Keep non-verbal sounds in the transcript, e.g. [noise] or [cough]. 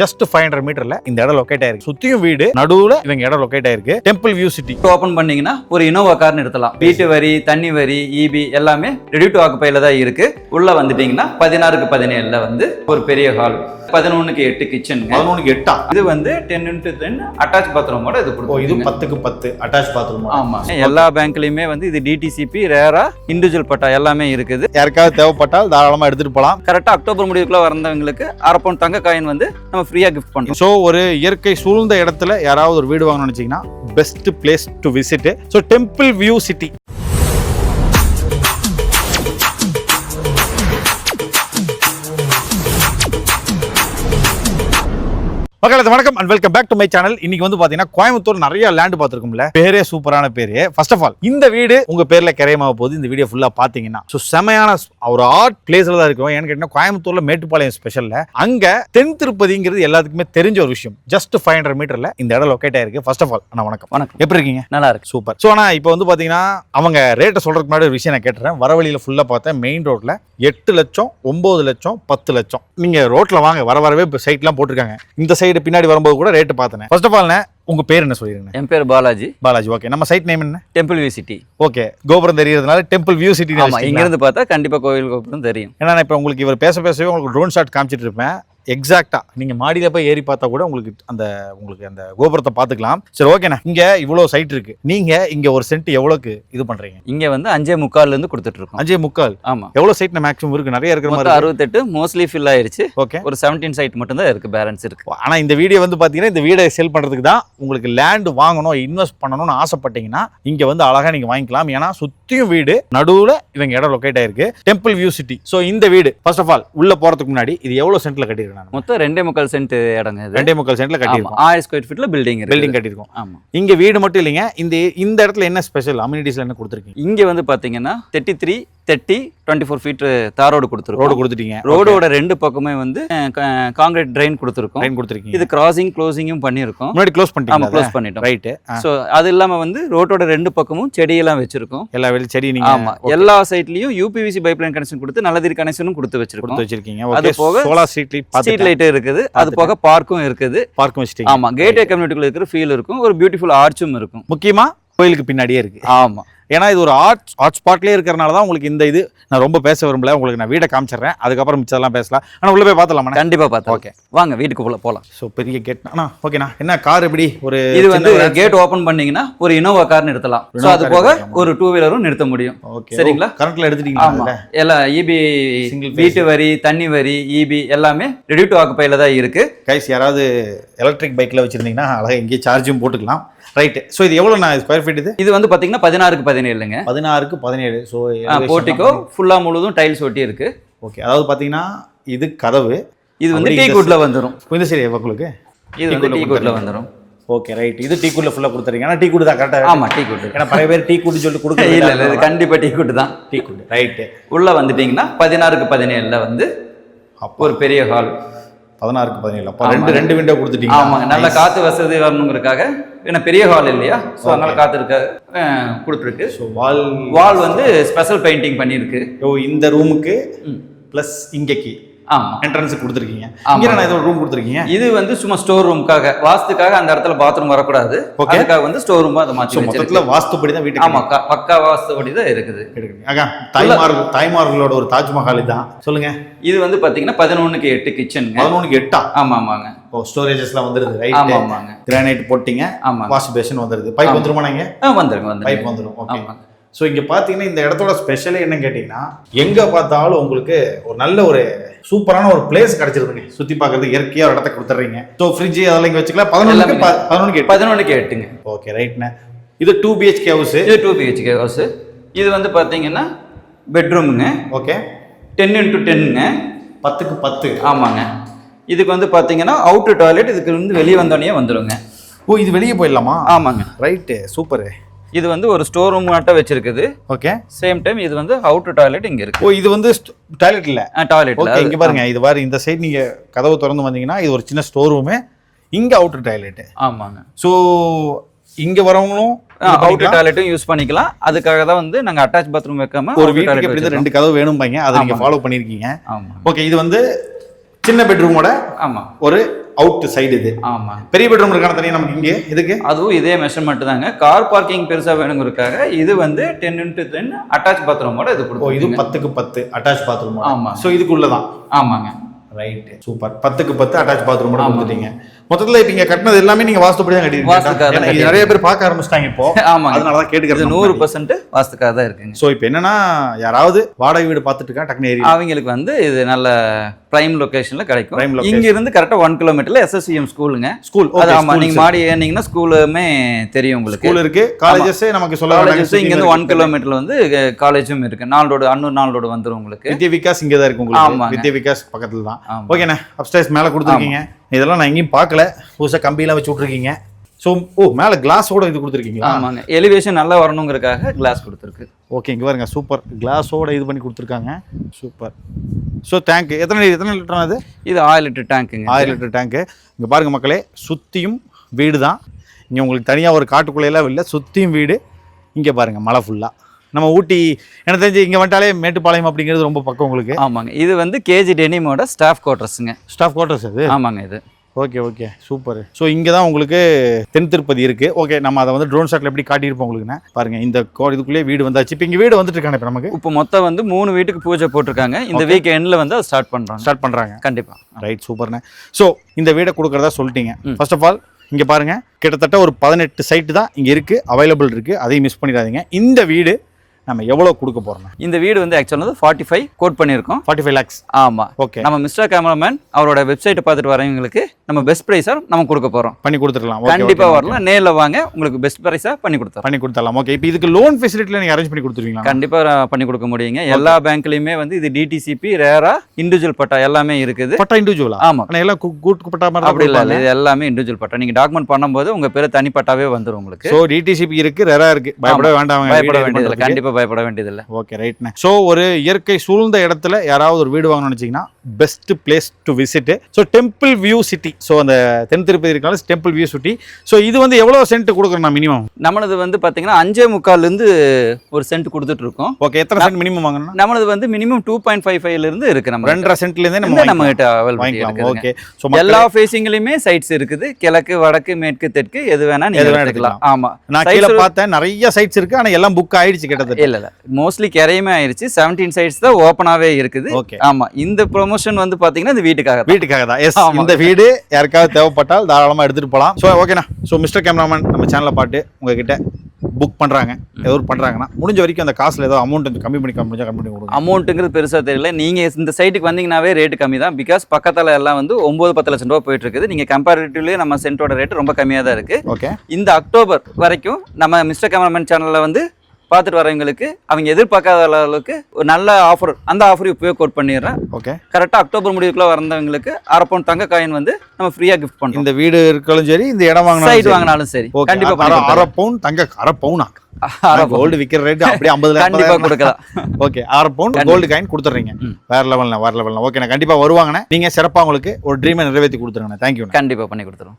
Just five hundred மீட்டர்ல இந்த இடம் locate ஆயிருக்கு. சுத்தியும் வீடு நடுவுல இவங்க இடம் லொக்கேட் ஆயிருக்கு. டெம்பிள் வியூ சிட்டி ஓப்பன் பண்ணீங்கன்னா ஒரு இனோவா கார் நிறுத்தலாம் வீட்டு வரி தண்ணி வரி இபி எல்லாமே ரெடி டு ஆக்குப்பையில தான் இருக்கு. உள்ள வந்துட்டீங்கன்னா பதினாறுக்கு பதினேழுல வந்து ஒரு பெரிய ஹால் பதினொன்னுக்கு எட்டு கிச்சனுங்க பதினொன்றுக்கு எட்டா? இது வந்து டென் இன்ட்டு டென் அட்டாச் பாத்ரூமோட இது ஓ இது கொடுக்கும் பத்துக்கு பத்து அட்டாச் பாத்ரூம் ஆமா. எல்லா பேங்க்லயுமே வந்து இது டிடிசிபி ரேரா இண்டிவிஜுவல் பட்டா எல்லாமே இருக்குது. யாருக்காவது தேவைப்பட்டால் தாராளமா எடுத்துட்டு போலாம். கரெக்டா அக்டோபர் முடிவுக்குள்ள வந்தவங்களுக்கு அரை பவுன் தங்க காயின் வந்து நம்ம ஃப்ரீயா கிஃப்ட் பண்றோம். ஸோ ஒரு இயற்கை சூழ்ந்த இடத்துல யாராவது ஒரு வீடு வாங்கணும்னு நினைச்சீங்கன்னா best place to visit so temple view city மக்களது வணக்கம் and welcome back to my channel இன்னைக்கு வந்து பாத்தீங்கன்னா கோயம்புத்தூர் நிறைய லேண்ட் பார்த்துருக்கோம்ல. பேரே சூப்பரான பேரு. ஃபர்ஸ்ட் ஆஃப் ஆல் இந்த வீடு உங்க பேர்ல கிரையமாக போகுது. இந்த வீடியோ ஃபுல்லா பாத்தீங்கன்னா ஸோ செமையான ஒரு ஆர்ட் பிளேஸ்ல தான் இருக்கும் ஏன்னு கேட்டீங்கன்னா கோயம்புத்தூர்ல மேட்டுப்பாளையம் ஸ்பெஷல்ல அங்க தென் திருப்பதிங்கிறது எல்லாத்துக்குமே தெரிஞ்ச ஒரு விஷயம். ஜஸ்ட் ஃபைவ் ஹண்ட்ரட் மீட்டர்ல இந்த இடம் லொக்கேட் ஆயிருக்கு. ஃபர்ஸ்ட் ஆஃப் ஆல் அண்ணா வணக்கம். வணக்கம். எப்படி இருக்கீங்க? நல்லா இருக்கு. சூப்பர் ஸோ ஆனால் இப்போ வந்து பார்த்தீங்கன்னா அவங்க ரேட்டை சொல்றதுக்கு முன்னாடி ஒரு விஷயம் நான் கேட்டுறேன். வர வழியில் ஃபுல்லாக பார்த்தேன். மெயின் ரோட்ல எட்டு லட்சம் ஒம்பது லட்சம் பத்து லட்சம். நீங்கள் ரோட்டில் வாங்க வர வரவே இப்போ சைட்லாம் போட்டிருக்காங்க. இந்த சைடு பின்னாடி வரும்போது கூட ரேட்டு பார்த்தேன் ஃபர்ஸ்ட் ஆஃப் ஆல்ண்ணே உங்கள் பேர் என்ன சொல்லிருங்க என் பேர் பாலாஜி. பாலாஜி ஓகே நம்ம சைட் நேம் என்ன? டெம்பிள் வியூ சிட்டி ஓகே கோபுரம் தெரியறதுனால டெம்பிள் வியூ சிட்டி ஆமா இங்க இருந்து பார்த்தா கண்டிப்பா கோவில் கோபுரம் தெரியும். ஏன்னா நான் இப்போ உங்களுக்கு இவர் பேச பேசவே உங்களுக்கு ட்ரோன் ஷாட் காமிச்சிட்டு இருப்பேன். எக்ஸாக்டா நீங்க மாடியில போய் ஏறி பார்த்தா கூட உங்களுக்கு அந்த உங்களுக்கு அந்த கோபுரத்தை பார்த்துக்கலாம். சரி ஓகேண்ணா இங்க இவ்வளோ சைட் இருக்கு. நீங்க இங்க ஒரு சென்ட் எவ்வளோக்கு இது பண்றீங்க? இங்க வந்து அஞ்சே முக்கால்ல இருந்து கொடுத்துட்டு இருக்கோம். அஞ்சே முக்கால்? ஆமா. எவ்வளோ சைட் மேக்ஸிமம் இருக்கு? நிறைய இருக்கிற மாதிரி அறுபத்தெட்டு மோஸ்ட்லி ஃபில் ஆயிருச்சு. ஓகே ஒரு செவன்டீன் சைட் மட்டும் தான் இருக்கு பேலன்ஸ் இருக்கு. ஆனா இந்த வீடியோ வந்து பாத்தீங்கன்னா இந்த வீடை செல் பண்றதுக்கு தான் உங்களுக்கு லேண்ட் வாங்கணும் இன்வெஸ்ட் பண்ணணும்னு ஆசைப்பட்டீங்கன்னா இங்க வந்து அழகா நீங்க வாங்கிக்கலாம். ஏன்னா சுத்தியும் வீடு நடுவுல இவங்க இடம் லொக்கேட் ஆயிருக்கு. டெம்பிள் வியூ சிட்டி ஸோ இந்த வீடு ஃபர்ஸ்ட் ஆஃப் ஆல் உள்ள போறதுக்கு முன்னாடி இது எவ்வளவு சென்ட்ல கட்டியிருக்கேன் நான் மொத்தம் ரெண்டே முக்கால் சென்ட் இடங்க ரெண்டே முக்கால் சென்ட்ல கட்டியிருக்கோம். ஆயிரம் ஸ்கொயர் ஃபீட்ல பில்டிங் பில்டிங் கட்டியிருக்கோம். ஆமா. இங்க வீடு மட்டும் இல்லைங்க. இந்த இந்த இடத்துல என்ன ஸ்பெஷல் அம்யூனிட்டிஸ்ல என்ன கொடுத்துருக்கீங்க? இங்க வந்து பாத்தீங்கன்னா thirty three thirty twenty four feet தார் ரோடு கொடுத்துருக்கோம். ரோடு கொடுத்துட்டீங்க. ரோடோட ரெண்டு பக்கமே வந்து காங்கிரீட் ட்ரெயின் கொடுத்துருக்கோம். லைன் கொடுத்துருக்கீங்க. இது கிராசிங் க்ளோசிங்கும் பண்ணியிருக்கோம். முன்னாடி க்ளோஸ் ஆமா பண்ணிட்டீங்க க்ளோஸ் பண்ணிட்டோம். ரைட்டு ஸோ அது இல்லாம வந்து ரோட்டோட ரெண்டு பக்கமும் செடியெல்லாம் வச்சிருக்கோம். எல்லா வெளி செடி நீங்க ஆமா. எல்லா சைட்லயும் யூபிவிசி பைப்லைன் கனெக்ஷன் கொடுத்து நல்லதீர் கனெக்ஷனும் கொடுத்து வச்சிருக்கோம். கொடுத்து வச்சிருக்கீங்க. அது போக solar street light street light இருக்குது. அது போக பார்க்கும் இருக்குது. பார்க்கும் வச்சிட்டீங்க. ஆமா. கேட்டே கம்யூனிட்டிக்குள்ள இருக்கிற ஃபீல் இருக்கும். ஒரு பியூட்டிஃபுல் ஆர்ச்சும் இருக்கும். முக்கியமா கோயிலுக்கு பின்னாடியே இருக்கு. ஆமா. ஏன்னா இது ஒரு ஆர்ட் ஹாட் ஸ்பாட்லேயே இருக்கிறனால தான் உங்களுக்கு இந்த இது நான் ரொம்ப பேச விரும்பல. உங்களுக்கு நான் வீடை காமிச்சிடுறேன். அதுக்கப்புறம் மிச்சதெல்லாம் பேசலாம். ஆனால் உள்ள போய் பார்த்தலாமா கண்டிப்பா பார்த்தா ஓகே வாங்க வீட்டுக்கு போல போலாம். ஸோ பெரிய கேட் அண்ணா ஓகேண்ணா என்ன கார் எப்படி ஒரு இது வந்து கேட் ஓபன் பண்ணீங்கன்னா ஒரு இனோவா கார் நிறுத்தலாம் ஸோ அது போக? ஒரு டூ வீலரும் நிறுத்த முடியும். ஓகே சரிங்களா? கரண்ட்ல எடுத்துட்டீங்களா? எல்லாம் இபி Single வீட்டு வரி தண்ணி வரி இபி எல்லாமே ரெடி டு ஆக்குப்பையில தான் இருக்கு. கைஸ் யாராவது எலக்ட்ரிக் பைக்கில் வச்சிருந்தீங்கன்னா அழகாக எங்கேயே சார்ஜும் போட்டுக்கலாம். ரைட்டு ஸோ இது எவ்வளோ நான் ஸ்கொயர் ஃபீட் இது? இது வந்து பாத்தீங்கன்னா பதினாறுக்கு பதினேழுங்க. பதினாறுக்கு பதினேழு. ஸோ போர்ட்டிக்கோ ஃபுல்லா முழுதும் டைல்ஸ் ஒட்டி இருக்கு. ஓகே அதாவது பார்த்தீங்கன்னா இது கதவு. இது வந்து டீ இந்த குட்ல வந்துரும். இந்த சரி உங்களுக்கு? இது வந்து டீ குட்ல வந்துரும். ஓகே ரைட் இது டீ குட்ல ஃபுல்லாக கொடுத்துறீங்க ஆனால் டீ குட் தான் கரெக்டாக ஆமா டீ குட் ஏன்னா பழைய பேர் டீ குட்னு சொல்லிட்டு இல்ல இல்ல. இது கொடுக்க கண்டிப்பா டீ குட் தான். டீ குட் ரைட்டு உள்ள வந்துட்டீங்கன்னா பதினாறுக்கு பதினேழுல வந்து அப்போ. ஒரு பெரிய ஹால் பதினாறுக்கு பதினேழு. அப்போ ரெண்டு ரெண்டு விண்டோ கொடுத்துட்டீங்க ஆமாங்க நல்ல காத்து வசதி வரணுங்கிறதுக்காக ஏன்னா பெரிய ஹால் இல்லையா? ஸோ அதனால காத்து இருக்க கொடுத்துருக்கு. ஸோ வால் வால் வந்து ஸ்பெஷல் பெயிண்டிங் பண்ணியிருக்கு. ஓ இந்த ரூமுக்கு. ப்ளஸ் இங்கேக்கு என்ட்ரன்ஸ் கொடுத்துருக்கீங்க. நான் ஏதோ ரூம் கொடுத்துருக்கீங்க. இது வந்து சும்மா ஸ்டோர் ரூமுக்காக வாஸ்துக்காக அந்த இடத்துல பாத்ரூம் வரக்கூடாது. அதுக்காக வந்து ஸ்டோர் ரூமா அதை மாற்றி மொத்தத்தில் வாஸ்துப்படி தான் வீட்டுக்கு ஆமா க- பக்கா வாஸ்துபடி தான் இருக்குது. ஆகா தாய்மார்கள் தாய்மார்களோட ஒரு தாஜ்மஹால் தான் சொல்லுங்க. இது வந்து பாத்தீங்கன்னா பதினொன்னுக்கு எட்டு கிச்சனுங்க பதினொன்றுக்கு எட்டா? ஆமா ஆமாங்க. ஓ ஸ்டோரேஜஸ்லாம் வந்துருது ஆமா ரைட் ஆமாங்க. கிரானைட் போட்டீங்க ஆமாங்க. வாஷ் பேஷன் வந்துருது. பைப். வந்துருமா நீங்க ஆ வந்துருங்க வந்துருங்க. பைப் வந்துடும் ஓகே ஸோ இங்கே பார்த்தீங்கன்னா இந்த இடத்தோட ஸ்பெஷலே என்னன்னு கேட்டிங்கன்னா எங்கே பார்த்தாலும் உங்களுக்கு ஒரு நல்ல ஒரு சூப்பரான ஒரு பிளேஸ் கிடைச்சிருதுங்க சுற்றி பார்க்கறது இயற்கையாக ஒரு இடத்த கொடுத்துட்றீங்க. ஸோ ஃப்ரிட்ஜ் அதெல்லாம் இங்கே வச்சுக்கலாம். பதினொன்றுக்கு எல்லாமே. பதினொன்றுக்கு எட்டுங்க. ஓகே ரைட்ண்ணே இது டூ பிஹெச்கே ஹவுஸு இது டூ பிஹெச்கே ஹவுஸ் இது வந்து பாத்தீங்கன்னா பெட்ரூமுங்க ஓகே டென் இன்ட்டு டென்னுங்க பத்துக்கு பத்து. ஆமாங்க. இதுக்கு வந்து பாத்தீங்கன்னா அவுட்டர் டாய்லெட் இதுக்கு வந்து வெளியே வந்தோடனே வந்துருங்க. ஓ இது வெளியே போயிடலாமா? ஆமாங்க. ரைட்டு சூப்பரு இது வந்து ஒரு ஸ்டோர் ரூம் மட்டும் வச்சிருக்குது. ஓகே சேம் டைம் இது வந்து அவுட்டர் டாய்லெட் இங்க இருக்கு. ஓ இது வந்து டாய்லெட் இல்லை? டாய்லெட்ல ஓகே இங்கே பாருங்க இது பாரு இந்த சைடு நீங்கள் கதவு திறந்து வந்தீங்கன்னா இது ஒரு சின்ன ஸ்டோர் ரூமு இங்கே அவுட்டர் டாய்லெட்டு ஆமாங்க. ஸோ இங்கே வரவங்களும் பண்ணிக்கலாம். டாய்லெட்டும் யூஸ் பண்ணிக்கலாம். அதுக்காக தான் வந்து நாங்க அட்டாச் பாத்ரூம் வைக்காம ஒரு வீட்டுக்கு எப்படி. ரெண்டு கதவு வேணும்பாங்க அதை நீங்க. ஃபாலோ பண்ணிருக்கீங்க. ஆமா ஓகே இது வந்து சின்ன பெட்ரூமோட ஆமா. ஒரு அவுட் சைடு இது. ஆமா. பெரிய பெட்ரூம் இருக்கான தனியா நமக்கு இங்கே? இதுக்கு அதுவும் இதே மெஷர்மெண்ட் தாங்க. கார் பார்க்கிங் பெருசா வேணுங்கிறதுக்காக இது வந்து டென் இன்ட்டு டென் அட்டாச் பாத்ரூமோட இது ஓ இது பத்துக்கு பத்து அட்டாச் பாத்ரூம் ஆமா. ஸோ இதுக்குள்ளதான். ஆமாங்க. ரைட் சூப்பர் பத்துக்கு பத்து அட்டாச் பாத்ரூம் கொடுத்துட்டீங்க. மொத்தத்துல இப்ப இங்க கட்டினது எல்லாமே நீங்க வாஸ்துப்படி தான் கட்டிருக்கீங்க இது நிறைய பேர் பார்க்க ஆரம்பிச்சிட்டாங்க இப்போ. [laughs] ஆமாங்க. அதனால தான் கேட்டுக்கிறது நூறு பர்சன்ட் வாஸ்துக்காக தான் இருக்குங்க. ஸோ இப்போ என்னன்னா யாராவது வாடகை வீடு பார்த்துட்டு இருக்கா டக்குனு ஏறி அவங்களுக்கு வந்து இது நல்ல பிரைம் லொகேஷன்ல Prime கிடைக்கும். Location. இங்க இருந்து கரெக்டா ஒன் கிலோமீட்டர்ல எஸ்எஸ்சிஎம் ஸ்கூலுங்க ஸ்கூல் அது ஆமா நீங்க மாடி ஏறினீங்கன்னா ஸ்கூலுமே தெரியும் உங்களுக்கு. ஸ்கூல் இருக்கு. காலேஜஸ் நமக்கு சொல்ல காலேஜஸ் இங்க இருந்து ஒன் கிலோமீட்டர்ல வந்து காலேஜும் இருக்கு. ரோடு அன்னூர் நாலு ரோடு வந்துரும் உங்களுக்கு. வித்யா விகாஸ் இங்கே தான் இருக்கு உங்களுக்கு. ஆமாங்க. வித்யா விகாஸ் பக்கத்துல தான். ஆமா. ஓகேண்ணே அப்ஸ்டைஸ் மேலே கொடுத்துருக்கீங்க. இதெல்லாம் நான் எங்கேயும் பார்க்கல. புதுசாக கம்பியெல்லாம் வச்சு விட்ருக்கீங்க ஸோ ஓ மேலே கிளாஸோட இது கொடுத்துருக்கீங்களா? ஆமாங்க. எலிவேஷன் நல்லா வரணுங்கிறதுக்காக கிளாஸ் கொடுத்துருக்கு. ஓகே இங்கே பாருங்க சூப்பர் கிளாஸோட இது பண்ணி கொடுத்துருக்காங்க. சூப்பர் ஸோ டேங்க் எத்தனை எத்தனை லிட்டர் அது இது? ஆயிரம் லிட்டர் டேங்க்குங்க ஆயிரம் லிட்டர் டேங்க்கு இங்கே பாருங்க மக்களே சுற்றியும் வீடு தான் இங்கே உங்களுக்கு தனியாக ஒரு காட்டுக்குள்ளையெல்லாம் இல்லை சுற்றியும் வீடு. இங்கே பாருங்க மழை ஃபுல்லாக நம்ம ஊட்டி எனக்கு தெரிஞ்சு இங்கே வந்துட்டாலே மேட்டுப்பாளையம் அப்படிங்கிறது ரொம்ப பக்கம் உங்களுக்கு. ஆமாங்க. இது வந்து கேஜி டெனிமோட ஸ்டாஃப் குவார்டர்ஸுங்க ஸ்டாஃப் குவார்ட்டர்ஸ் அது? ஆமாங்க இது. Okay okay. சூப்பர். ஸோ இங்கே தான் உங்களுக்கு தென் திருப்பதி இருக்குது ஓகே நம்ம அதை வந்து ட்ரோன் ஷாட்டில் எப்படி காட்டியிருப்போம் உங்களுக்குண்ணே பாருங்க இந்த கோ இதுக்குள்ளேயே வீடு வந்தாச்சு. இப்போ இங்கே வீடு வந்துட்டு இப்போ நமக்கு? இப்போ மொத்தம் வந்து மூணு வீட்டுக்கு பூஜை போட்டிருக்காங்க. இந்த வீக் எண்ட்ல வந்து அதை ஸ்டார்ட் பண்றாங்க. ஸ்டார்ட் பண்ணுறாங்க கண்டிப்பா. ரைட் சூப்பர்ண்ணே. ஸோ இந்த வீடை கொடுக்குறதா சொல்லிட்டீங்க. ஃபர்ஸ்ட் ஆஃப் ஆல் இங்கே பாருங்க கிட்டத்தட்ட ஒரு பதினெட்டு சைட்டு தான் இங்கே இருக்குது அவைலபிள் இருக்குது அதையும் மிஸ் பண்ணிடாதீங்க. இந்த வீடு நம்ம எவ்வளோ கொடுக்க போகிறோம் இந்த வீடு வந்து ஆக்சுவலாக வந்து ஃபார்ட்டி ஃபைவ் கோட் பண்ணியிருக்கோம். ஃபார்ட்டி ஃபைவ் லேக்ஸ் ஆமா. ஓகே நம்ம மிஸ்டர் கேமராமேன் அவரோட வெப்சைட்டை பார்த்துட்டு வரவங்களுக்கு நம்ம பெஸ்ட் ப்ரைஸாக நம்ம கொடுக்க போறோம். பண்ணி கொடுத்துடலாம். Okay, கண்டிப்பா okay, வரலாம். நேர்ல வாங்க உங்களுக்கு பெஸ்ட் ப்ரைஸாக பண்ணி கொடுத்துறோம் பண்ணி கொடுத்துடலாம். ஓகே இப்போ இதுக்கு லோன் ஃபெசிலிட்டியில் நீங்கள் அரேஞ்ச் பண்ணி கொடுத்துருவீங்களா? கண்டிப்பா ர- பண்ணி கொடுக்க முடியுங்க. எல்லா பேங்க்லயுமே வந்து இது டிடிசிபி ரேரா இண்டிவிஜுவல் பட்டா எல்லாமே இருக்குது. பட்டா இண்டிவிஜுவலா ஆமா. ஆனால் எல்லாம் கூட்டு பட்டா மாதிரி அப்படி இல்லை இது எல்லாமே இண்டிவிஜுவல் பட்டா. நீங்க டாக்குமெண்ட் பண்ணும்போது உங்க பேரு தனிப்பட்டாவே வந்துரும் உங்களுக்கு. ஸோ டிடிசிபி இருக்கு ரெரா இருக்கு. பயப்பட வேண்டாம் பயப்பட வேண்டியதில்லை. கண்டிப்பா பயப்பட வேண்டியதில்லை. ஓகே ரைட்ண்ணே ஸோ ஒரு இயற்கை சூழ்ந்த இடத்துல யாராவது ஒரு வீடு வாங்கணும்னு நினச்சிங்கன்னா best place to visit so temple view city so அந்த தென் திருப்பதி இருக்கால டெம்பிள் வியூ சிட்டி ஸோ இது வந்து எவ்வளோ சென்ட் கொடுக்குறோம் மினிமம் நம்மளது வந்து பாத்தீங்கன்னா அஞ்சே முக்கால்ல இருந்து ஒரு சென்ட் கொடுத்துட்டு இருக்கோம். ஓகே எத்தனை சென்ட் மினிமம் வாங்கணும்னா? நம்மளது வந்து மினிமம் டூ பாயிண்ட் ஃபைவ் ஃபைவ்ல இருந்து இருக்கு நம்ம ரெண்டரை சென்ட்லேருந்தே நம்ம நம்ம. கிட்ட இருக்குதுங்க. ஓகே ஸோ எல்லா ஃபேஸிங்லயுமே சைட்ஸ் இருக்குது. கிழக்கு வடக்கு மேற்கு தெற்கு எது வேணா நீங்க எடுத்துக்கலாம். ஆமா. நான் கீழே பார்த்தேன் நிறைய சைட்ஸ் இருக்கு. ஆனால் எல்லாம் புக் ஆயிடுச்சு கிட்டத்தட்ட. இல்ல இல்ல. மோஸ்ட்லி கரையுமே ஆயிருச்சு. செவன்டீன் சைட்ஸ் தான் ஓப்பனாவே இருக்குது. ஓகே ஆமா. இந்த ப்ரொமோஷன் வந்து பாத்தீங்கன்னா இந்த வீட்டுக்காக. வீட்டுக்காக தான். எஸ். இந்த வீடு யாருக்காவது தேவைப்பட்டால் தாராளமாக எடுத்துகிட்டு போகலாம். ஸோ ஓகேண்ணா ஸோ மிஸ்டர் கேமராமேன் நம்ம சேனலை பாட்டு உங்ககிட்ட புக் பண்ணுறாங்க ஏதோ பண்ணுறாங்கன்னா முடிஞ்ச வரைக்கும் அந்த காசில் ஏதோ அமௌண்ட் கொஞ்சம் கம்மி பண்ணி கம்மி கம்மி பண்ணி கொடுங்க. அமௌண்ட்டுங்கிறது பெருசா தெரியல. நீங்க இந்த சைட்டுக்கு வந்தீங்கன்னாவே ரேட் கம்மி தான். பிகாஸ் பக்கத்துல எல்லாம் வந்து ஒன்பது பத்து லட்சம் ரூபாய் போயிட்டு இருக்குது. நீங்க கம்பேரிட்டிவ்லி நம்ம சென்ட்டோட ரேட் ரொம்ப கம்மியா தான் இருக்கு. ஓகே இந்த அக்டோபர் வரைக்கும் நம்ம மிஸ்டர் கேமராமேன் சேனல்ல வந்து பார்த்துட்டு வரவங்களுக்கு அவங்க எதிர்பார்க்காத அளவுக்கு ஒரு நல்ல ஆஃபர் அந்த ஆஃபர் இப்போவே கோட் பண்ணிடுறேன். ஓகே கரெக்டாக அக்டோபர் முடிவுக்குள்ள வந்தவங்களுக்கு அரை பவுன் தங்க காயின் வந்து நம்ம ஃப்ரீயா கிஃப்ட் பண்றோம். இந்த வீடு இருக்காலும் சரி இந்த இடம் சைட் வாங்கினாலும் வாங்கினாலும் சரி. ஓகே கண்டிப்பா அரை பவுன் தங்க அரை பவுனா. கோல்டு விற்கிற ரேட் அப்படியே ஐம்பதுல கண்டிப்பா கொடுக்கலாம். ஓகே அரை பவுன். கோல்டு காயின் கொடுத்துட்றீங்க. ம். வேற லெவல்ல வேற லெவல்ல ஓகே கண்டிப்பா வருவாங்கண்ணே. நீங்க சிறப்பா உங்களுக்கு ஒரு ட்ரீமை நிறைவேற்றி கொடுத்துருங்கண்ணே. தேங்க்யூ கண்டிப்பா பண்ணி கொடுத்துருவோம்.